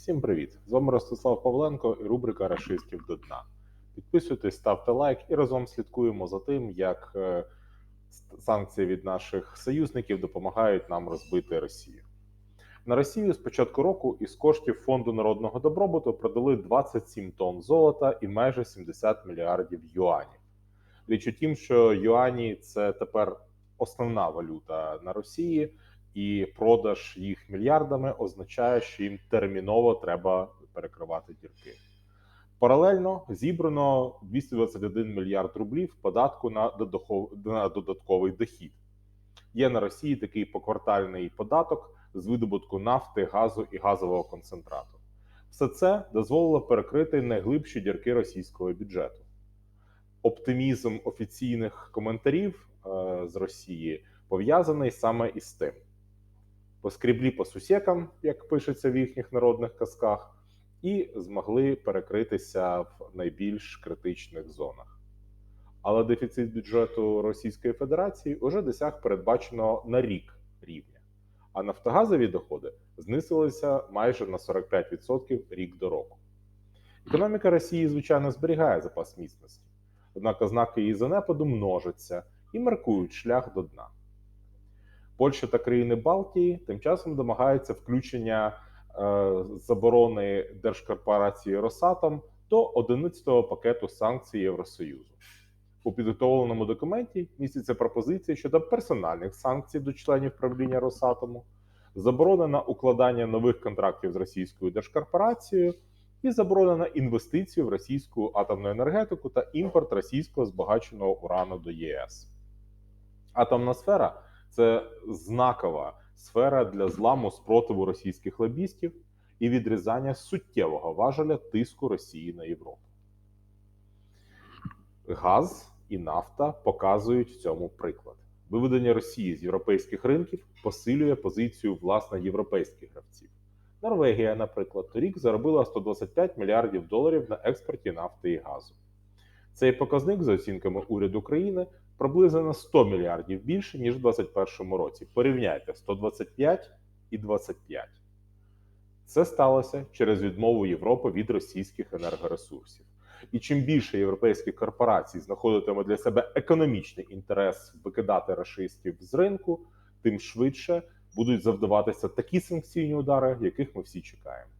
Всім привіт! З вами Ростислав Павленко і рубрика Рашистів до дна. Підписуйтесь, ставте лайк і разом слідкуємо за тим, як е, санкції від наших союзників допомагають нам розбити Росію. На Росію з початку року із коштів Фонду народного добробуту продали 27 тонн золота і майже 70 мільярдів юанів. Річ у тім, що юані це тепер основна валюта на Росії, і продаж їх мільярдами означає, що їм терміново треба перекривати дірки. Паралельно зібрано 221 мільярд рублів податку на додатковий дохід. Є на Росії такий поквартальний податок з видобутку нафти, газу і газового концентрату. Все це дозволило перекрити найглибші дірки російського бюджету. Оптимізм офіційних коментарів е, з Росії пов'язаний саме із тим. Поскріблі по сусекам, як пишеться в їхніх народних казках, і змогли перекритися в найбільш критичних зонах. Але дефіцит бюджету Російської Федерації вже досяг передбаченого на рік рівня, а нафтогазові доходи знизилися майже на 45% рік до року. Економіка Росії, звичайно, зберігає запас міцності, однак ознаки її занепаду множаться і маркують шлях до дна. Польща та країни Балтії тим часом домагаються включення е, заборони держкорпорації Росатом до 11-го пакету санкцій Євросоюзу. У підготовленому документі містяться пропозиції щодо персональних санкцій до членів правління Росатому, заборона на укладання нових контрактів з російською держкорпорацією і заборона на інвестиції в російську атомну енергетику та імпорт російського збагаченого урану до ЄС. Атомна сфера це знакова сфера для зламу спротиву російських лобістів і відрізання суттєвого важеля тиску Росії на Європу. Газ і нафта показують в цьому приклад. Виведення Росії з європейських ринків посилює позицію власне європейських гравців. Норвегія, наприклад, торік заробила 125 мільярдів доларів на експорті нафти і газу. Цей показник, за оцінками уряду країни, приблизно на 100 мільярдів більше ніж у 2021 році. Порівняйте 125 і 25. Це сталося через відмову Європи від російських енергоресурсів. І чим більше європейських корпорацій знаходитиме для себе економічний інтерес викидати рашистів з ринку, тим швидше будуть завдаватися такі санкційні удари, яких ми всі чекаємо.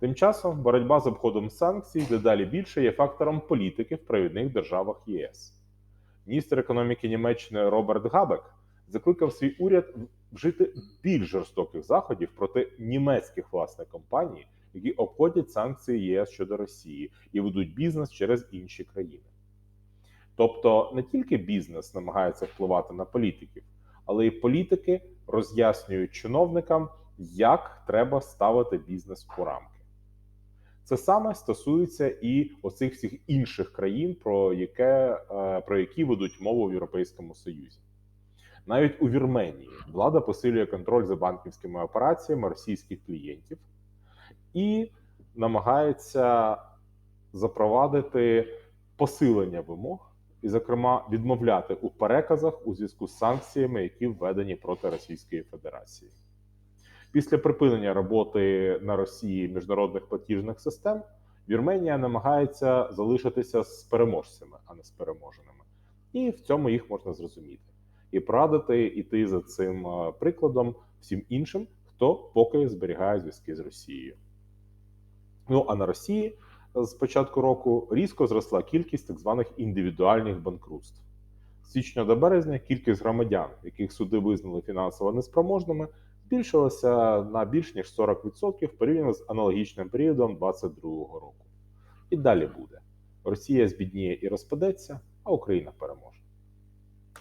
Тим часом боротьба з обходом санкцій дедалі більше є фактором політики в провідних державах ЄС. Міністр економіки Німеччини Роберт Габек закликав свій уряд вжити більш жорстоких заходів проти німецьких власне компаній, які обходять санкції ЄС щодо Росії і ведуть бізнес через інші країни. Тобто не тільки бізнес намагається впливати на політиків, але й політики роз'яснюють чиновникам, як треба ставити бізнес у рамки. Це саме стосується і оцих всіх інших країн, про, яке, е, про які ведуть мову в Європейському Союзі. Навіть у Вірменії влада посилює контроль за банківськими операціями російських клієнтів і намагається запровадити посилення вимог, і, зокрема, відмовляти у переказах у зв'язку з санкціями, які введені проти Російської Федерації. Після припинення роботи на Росії міжнародних платіжних систем Вірменія намагається залишитися з переможцями, а не з переможеними. І в цьому їх можна зрозуміти. І порадити іти за цим е, прикладом всім іншим, хто поки зберігає зв'язки з Росією. Ну а на Росії з початку року різко зросла кількість так званих індивідуальних банкрутств. З січня до березня кількість громадян, яких суди визнали фінансово неспроможними, збільшилася на більш ніж 40% порівняно з аналогічним періодом 2022 року. І далі буде: Росія збідніє і розпадеться, а Україна переможе.